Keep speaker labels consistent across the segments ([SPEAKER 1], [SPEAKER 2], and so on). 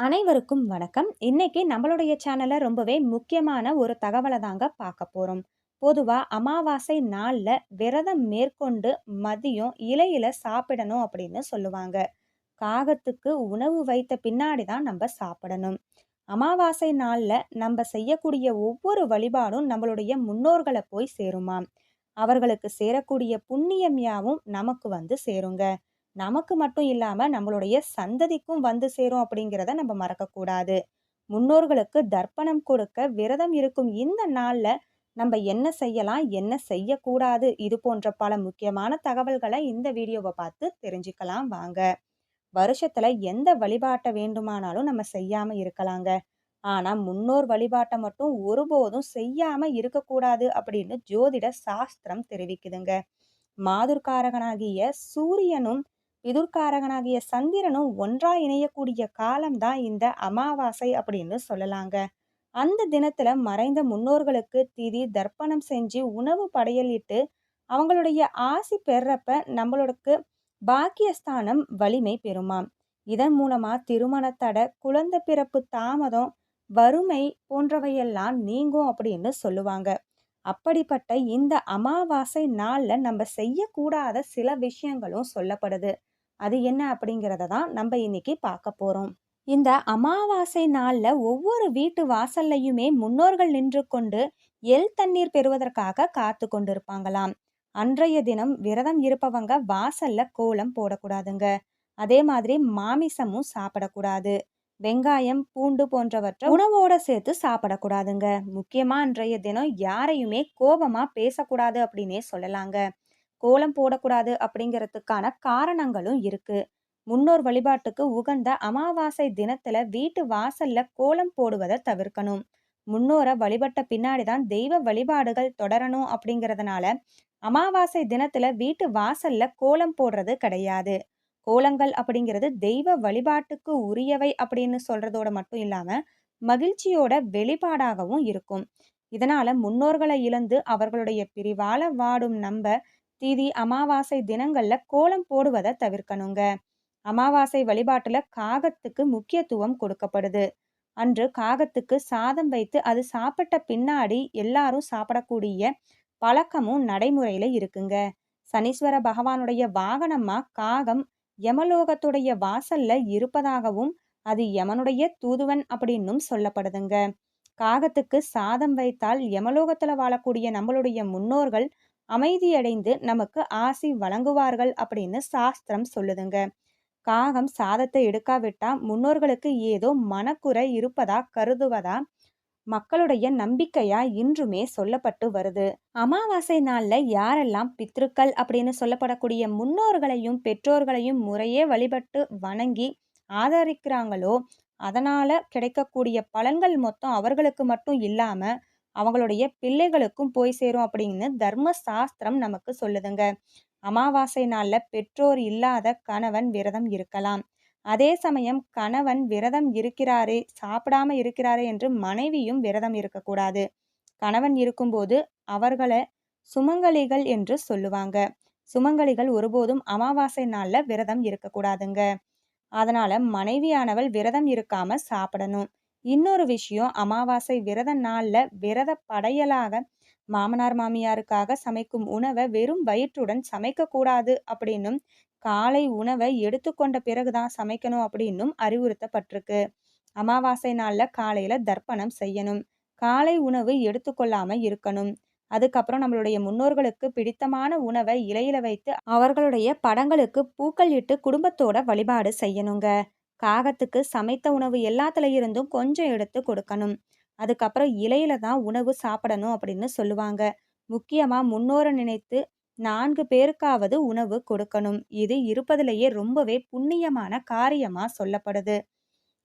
[SPEAKER 1] அனைவருக்கும் வணக்கம். இன்னைக்கு நம்மளுடைய சேனலை ரொம்பவே முக்கியமான ஒரு தகவலை தாங்க பார்க்க போகிறோம் பொதுவாக அமாவாசை நாளில் விரதம் மேற்கொண்டு மதியம் இலையில சாப்பிடணும் அப்படின்னு சொல்லுவாங்க. காகத்துக்கு உணவு வைத்த பின்னாடி தான் நம்ம சாப்பிடணும். அமாவாசை நாளில் நம்ம செய்யக்கூடிய ஒவ்வொரு வழிபாடும் நம்மளுடைய முன்னோர்களை போய் சேருமாம். அவர்களுக்கு சேரக்கூடிய புண்ணியம் யாவும் நமக்கு வந்து சேருங்க. நமக்கு மட்டும் இல்லாமல் நம்மளுடைய சந்ததிக்கும் வந்து சேரும் அப்படிங்கிறத நம்ம மறக்கக்கூடாது. முன்னோர்களுக்கு தர்ப்பணம் கொடுக்க விரதம் இருக்கும் இந்த நாளில் நம்ம என்ன செய்யலாம் என்ன செய்யக்கூடாது இது போன்ற பல முக்கியமான தகவல்களை இந்த வீடியோவை பார்த்து தெரிஞ்சுக்கலாம் வாங்க. வருஷத்தில் எந்த வழிபாட்டை வேண்டுமானாலும் நம்ம செய்யாமல் இருக்கலாங்க. ஆனால் முன்னோர் வழிபாட்டை மட்டும் ஒருபோதும் செய்யாமல் இருக்கக்கூடாது அப்படின்னு ஜோதிட சாஸ்திரம் தெரிவிக்குதுங்க. மாதுர்காரகனாகிய சூரியனும் பிதுர்காரகனாகிய சந்திரனும் ஒன்றா இணையக்கூடிய காலம்தான் இந்த அமாவாசை அப்படின்னு சொல்லலாங்க. அந்த தினத்துல மறைந்த முன்னோர்களுக்கு திதி தர்ப்பணம் செஞ்சு உணவு படையலிட்டு அவங்களுடைய ஆசி பெறப்ப நம்மளுக்கு பாக்கியஸ்தானம் வலிமை பெறுமாம். இதன் மூலமா திருமணத்தடை குழந்தை பிறப்பு தாமதம் வறுமை போன்றவையெல்லாம் நீங்கும் அப்படின்னு சொல்லுவாங்க. அப்படிப்பட்ட இந்த அமாவாசை நாளில் நம்ம செய்யக்கூடாத சில விஷயங்களும் சொல்லப்படுது. அது என்ன அப்படிங்கிறத தான் நம்ம இன்னைக்கு பார்க்க போகிறோம் இந்த அமாவாசை நாளில் ஒவ்வொரு வீட்டு வாசல்லையுமே முன்னோர்கள் நின்று கொண்டு எல் தண்ணீர் பெறுவதற்காக காத்து கொண்டிருப்பாங்களாம். அன்றைய தினம் விரதம் இருப்பவங்க வாசல்ல கோலம் போடக்கூடாதுங்க. அதே மாதிரி மாமிசமும் சாப்பிடக்கூடாது. வெங்காயம் பூண்டு போன்றவற்றை உணவோட சேர்த்து சாப்பிடக்கூடாதுங்க. முக்கியமா அன்றைய தினம் யாரையுமே கோபமா பேசக்கூடாது அப்படின்னே சொல்லலாங்க. கோலம் போடக்கூடாது அப்படிங்கிறதுக்கான காரணங்களும் இருக்கு. முன்னோர் வழிபாட்டுக்கு உகந்த அமாவாசை தினத்துல வீட்டு வாசல்ல கோலம் போடுவதை தவிர்க்கணும். முன்னோரை வழிபட்ட பின்னாடி தான் தெய்வ வழிபாடுகள் தொடரணும் அப்படிங்கிறதுனால அமாவாசை தினத்துல வீட்டு வாசல்ல கோலம் போடுறது கிடையாது. கோலங்கள் அப்படிங்கிறது தெய்வ வழிபாட்டுக்கு உரியவை அப்படின்னு சொல்றதோட மட்டும் இல்லாம மகிழ்ச்சியோட வெளிப்பாடாகவும் இருக்கும். இதனால முன்னோர்களை இழந்து அவர்களுடைய பிரிவால வாடும் நம்ம திதி அமாவாசை தினங்கள்ல கோலம் போடுவதை தவிர்க்கணுங்க. அமாவாசை வழிபாட்டுல காகத்துக்கு முக்கியத்துவம் கொடுக்கப்படுது. அன்று காகத்துக்கு சாதம் வைத்து அது சாப்பிட்ட பின்னாடி எல்லாரும் சாப்பிடக்கூடிய பழக்கமும் நடைமுறையில இருக்குங்க. சனீஸ்வர பகவானுடைய வாகனமா காகம் யமலோகத்துடைய வாசல்ல இருப்பதாகவும் அது யமனுடைய தூதுவன் அப்படின்னும் சொல்லப்படுதுங்க. காகத்துக்கு சாதம் வைத்தால் யமலோகத்துல வாழக்கூடிய நம்மளுடைய முன்னோர்கள் அமைதியடைந்து நமக்கு ஆசி வழங்குவார்கள் அப்படின்னு சாஸ்திரம் சொல்லுதுங்க. காகம் சாதத்தை எடுக்காவிட்டா முன்னோர்களுக்கு ஏதோ மனக்குறை இருப்பதா கருதுவதா மக்களுடைய நம்பிக்கையா இன்றுமே சொல்லப்பட்டு வருது. அமாவாசை நாள்ல யாரெல்லாம் பித்ருக்கள் அப்படின்னு சொல்லப்படக்கூடிய முன்னோர்களையும் பெற்றோர்களையும் முறையே வழிபட்டு வணங்கி ஆதரிக்கிறாங்களோ அதனால கிடைக்கக்கூடிய பலன்கள் மொத்தம் அவர்களுக்கு மட்டும் இல்லாம அவங்களுடைய பிள்ளைகளுக்கும் போய் சேரும் அப்படின்னு தர்ம சாஸ்திரம் நமக்கு சொல்லுதுங்க. அமாவாசை நாளில் பெற்றோர் இல்லாத கணவன் விரதம் இருக்கலாம். அதே சமயம் கணவன் விரதம் இருக்கிறாரே சாப்பிடாம இருக்கிறாரே என்று மனைவியும் விரதம் இருக்கக்கூடாது. கணவன் இருக்கும்போது அவர்களை சுமங்கலிகள் என்று சொல்லுவாங்க. சுமங்கலிகள் ஒருபோதும் அமாவாசை நாளில் விரதம் இருக்கக்கூடாதுங்க. அதனால மனைவியானவள் விரதம் இருக்காம சாப்பிடணும். இன்னொரு விஷயம் அமாவாசை விரத நாளில் விரத படையலாக மாமனார் மாமியாருக்காக சமைக்கும் உணவை வெறும் வயிற்றுடன் சமைக்கக்கூடாது அப்படின்னும் காலை உணவை எடுத்துக்கொண்ட பிறகுதான் சமைக்கணும் அப்படின்னும் அறிவுறுத்தப்பட்டிருக்கு. அமாவாசை நாளில் காலையில் தர்ப்பணம் செய்யணும். காலை உணவு எடுத்துக்கொள்ளாமல் இருக்கணும். அதுக்கப்புறம் நம்மளுடைய முன்னோர்களுக்கு பிடித்தமான உணவை இலையில வைத்து அவர்களுடைய படங்களுக்கு பூக்கள் இட்டு குடும்பத்தோட வழிபாடு செய்யணுங்க. காகத்துக்கு சமைத்த உணவு எல்லாத்துல இருந்தும் கொஞ்சம் எடுத்து கொடுக்கணும். அதுக்கப்புறம் இலையில தான் உணவு சாப்பிடணும் அப்படின்னு சொல்லுவாங்க. முக்கியமா முன்னோரை நினைத்து நான்கு பேருக்காவது உணவு கொடுக்கணும். இது இருப்பதிலேயே ரொம்பவே புண்ணியமான காரியமா சொல்லப்படுது.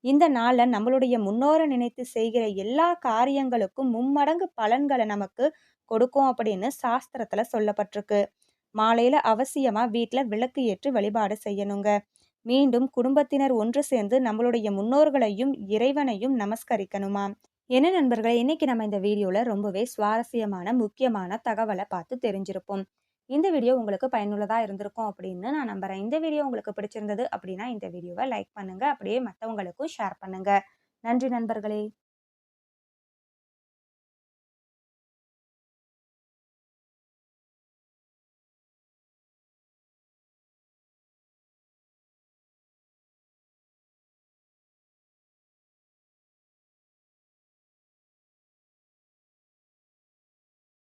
[SPEAKER 1] இந்த நாளில் நம்மளுடைய முன்னோரை நினைத்து செய்கிற எல்லா காரியங்களுக்கும் மும்மடங்கு பலன்களை நமக்கு கொடுக்கும் அப்படின்னு சாஸ்திரத்துல சொல்லப்பட்டிருக்கு. மாலையில அவசியமா வீட்டில் விளக்கு ஏற்றி வழிபாடு செய்யணுங்க. மீண்டும் குடும்பத்தினர் ஒன்று சேர்ந்து நம்மளுடைய முன்னோர்களையும் இறைவனையும் நமஸ்கரிக்கணுமா என்ன நண்பர்களே இன்னைக்கு நம்ம இந்த வீடியோல ரொம்பவே சுவாரஸ்யமான முக்கியமான தகவலை பார்த்து தெரிஞ்சிருப்போம் இந்த வீடியோ உங்களுக்கு பயனுள்ளதா இருந்திருக்கும் அப்படின்னு நான் நம்புறேன். இந்த வீடியோ உங்களுக்கு பிடிச்சிருந்தது அப்படின்னா, இந்த வீடியோவை லைக் பண்ணுங்க. அப்படியே மற்றவங்களுக்கும் ஷேர் பண்ணுங்க. நன்றி நண்பர்களே!